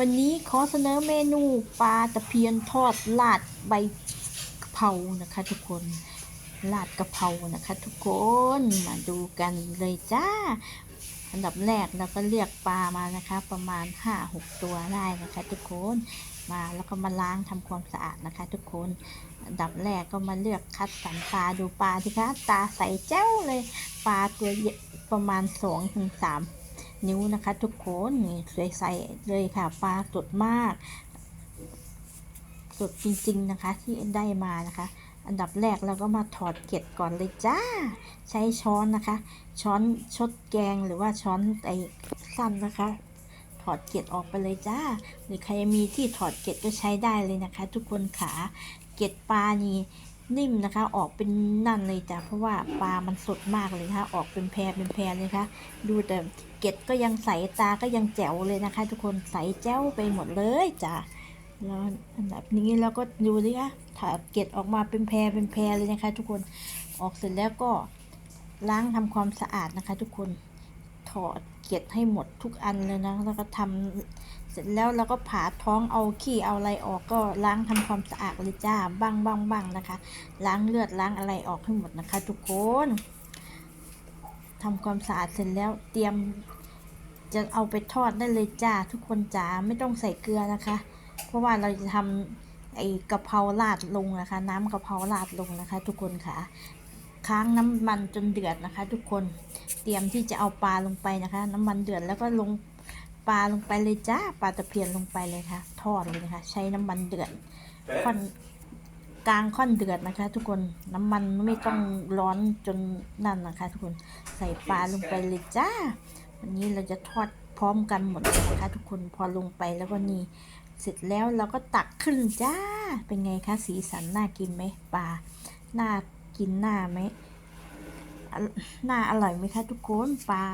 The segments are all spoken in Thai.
วันนี้ขอเสนอเมนูปลาตะเพียนทอดราดใบกะเพรานะคะ ทุกคนราดกะเพรานะคะ ทุกคนมาดูกันเลยจ้า อันดับแรกเราก็เรียกปลามานะคะ ประมาณ 5-6 ตัวได้นะคะ ทุกคนมาแล้วก็มาล้างทำความสะอาดนะคะ ทุกคนอันดับแรกก็มาเลือกคัดสรรปลาดูปลาที่คะตาใสแจ้วเลย ปลาตัวประมาณ2-3ถึง3 นิ้วนะคะ ทุกคนนี่ใสๆเลยค่ะปลาสดมาก สดจริง ๆนะคะ ที่ได้มานะคะ อันดับแรกเราก็มาถอดเกล็ดก่อนเลยจ้า ใช้ช้อนนะคะ ช้อนชดแกงหรือว่าช้อนไอ้สั้นนะคะถอดเกล็ดออกไปเลยจ้า หรือใครมีที่ถอดเกล็ดก็ใช้ได้เลยนะคะ ทุกคนขา เกล็ดปลานี่ นิ่มนะคะ ออกเป็นนั่นเลยจ้ะเพราะว่าปลามันสดมากเลยนะคะออกเป็นแพรเป็นแพรเลยค่ะดูแต่เกล็ดก็ยังใสตาก็ยังแจ๋วเลยนะคะ ทุกคนใสแจ๋วไปหมดเลยจ้ะแล้วอันดับนี้เราก็ดูดิคะถอดเกล็ดออกมาเป็นแพรเป็นแพรเลยนะคะ ทุกคนออกเสร็จแล้วก็ล้างทำความสะอาดนะคะ ทุกคนถอด ล็ดให้หมดทุกอันเลยนะ แล้วก็ทำเสร็จแล้วเราก็ผ่าท้องเอาขี้เอาอะไรออกก็ล้างทำความสะอาดเลยจ้าบ้างบ้างบ้างนะคะ ล้างเลือดล้างอะไรออกให้หมดนะคะ ทุกคนทำความสะอาดเสร็จแล้วเตรียมจะเอาไปทอดได้เลยจ้าทุกคนจ๋าไม่ต้องใส่เกลือนะคะ เพราะว่าเราจะทำไอ้กะเพราราดลงนะคะ น้ำกะเพราราดลงนะคะ ทุกคนค่ะ ค้างน้ำมันจนเดือดนะคะ ทุกคนเตรียมที่จะเอาปลาลงไปนะคะ น้ำมันเดือดแล้วก็ลงปลาลงไปเลยจ้าปลาตะเพียนลงไปเลยค่ะ ทอดเลยนะคะ ใช้น้ำมันเดือดค่อนกลางค่อนเดือดนะคะ ทุกคนน้ำมันไม่ต้องร้อนจนนั่นนะคะ ทุกคนใส่ปลาลงไปเลยจ้า วันนี้เราจะทอดพร้อมกันหมดเลยนะคะ ทุกคนพอลงไปแล้วก็นี่เสร็จแล้วเราก็ตักขึ้นจ้า เป็นไงคะสีสันน่ากินไหมปลาน่า กินหน้าไหมอะน่าอร่อยไหมคะทุกคนปลา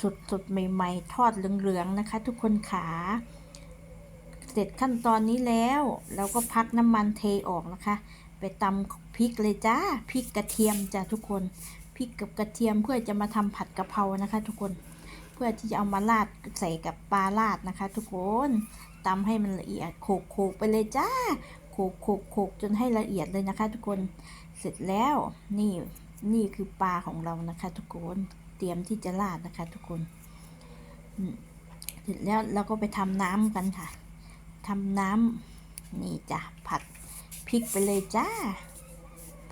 สดสดๆใหม่ ๆ ทอดเหลืองๆนะคะ ทุกคนขาเสร็จขั้นตอนนี้แล้วเราก็พักน้ำมันเทออกนะคะ ไปตำพริกเลยจ้าพริกกระเทียมจ้าทุกคนพริกกับกระเทียมเพื่อจะมาทำผัดกะเพรานะคะ ทุกคนเพื่อที่จะเอามาราดใส่กับปลาราดนะคะ ทุกคนตำให้มันละเอียดโขกโขกๆไปเลยจ้าโขกโขกโขกจนให้ละเอียดเลยนะคะ ทุกคน เสร็จแล้วนี่นี่คือปลาของเรานะคะทุกคนเตรียมที่จะราดนะคะ ทุกคนเสร็จแล้วเราก็ไปทำน้ำกันค่ะทำน้ำนี่จ้ะผัดพริกไปเลยจ้า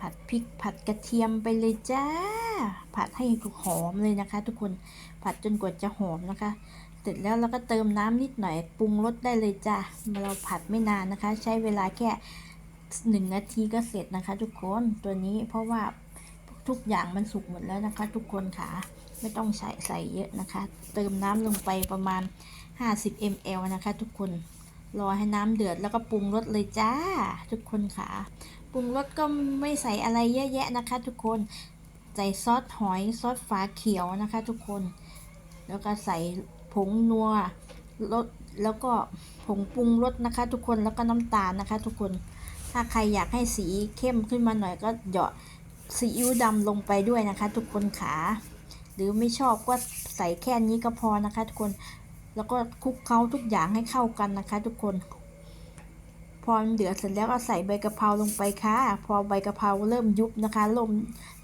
ผัดพริกผัดกระเทียมไปเลยจ้า ผัดให้หอมเลยนะคะ ทุกคนผัดจนกว่าจะหอมนะคะ เสร็จแล้วเราก็เติมน้ำนิดหน่อยปรุงรสได้เลยจ้าเราผัดไม่นานนะคะ ใช้เวลาแค่ หนึ่งนาทีก็เสร็จนะคะ ทุกคนตัวนี้เพราะว่าทุกอย่างมันสุกหมดแล้วนะคะ ทุกคนค่ะ ไม่ต้องใส่ใส่เยอะนะคะ เติมน้ำลงไปประมาณ 50 ml นะคะ ทุกคนรอให้น้ำเดือดแล้วก็ปรุงรสเลยจ้า ทุกคนค่ะปรุงรสก็ไม่ใส่อะไรเยอะแยะนะคะ ทุกคนใส่ซอสหอยซอสฝาเขียวนะคะ ทุกคน แล้วก็ใส่ผงนัวรสแล้วก็ผงปรุงรสนะคะ ทุกคนแล้วก็น้ำตาลนะคะ ทุกคน ถ้าใครอยากให้สีเข้มขึ้นมาหน่อยก็เหยาะซีอิ๊วดำลงไปด้วยนะคะ ทุกคนขาหรือไม่ชอบก็ใส่แค่นี้ก็พอนะคะ ทุกคนแล้วก็คลุกเคล้าทุกอย่างให้เข้ากันนะคะ ทุกคน พอเดือดเสร็จแล้วก็ใส่ใบกะเพราลงไปค่ะ พอใบกะเพราเริ่มยุบนะคะเริ่ม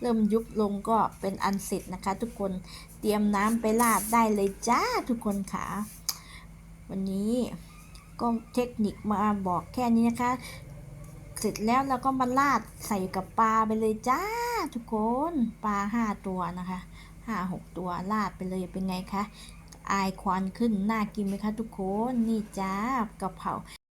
เริ่มยุบลงก็เป็นอันเสร็จนะคะ ทุกคนเตรียมน้ำไปราดได้เลยจ้าทุกคนค่ะวันนี้ก็เทคนิคมาบอกแค่นี้นะคะ เสร็จแล้วเราก็มาลาดใส่กับปลาไปเลยจ้า ทุกคนปลาห้าตัวนะคะห้าหกตัวลาดไปเลยเป็นไงคะอายควันขึ้นน่ากินไหมคะทุกคนนี่จ้ากะเพรา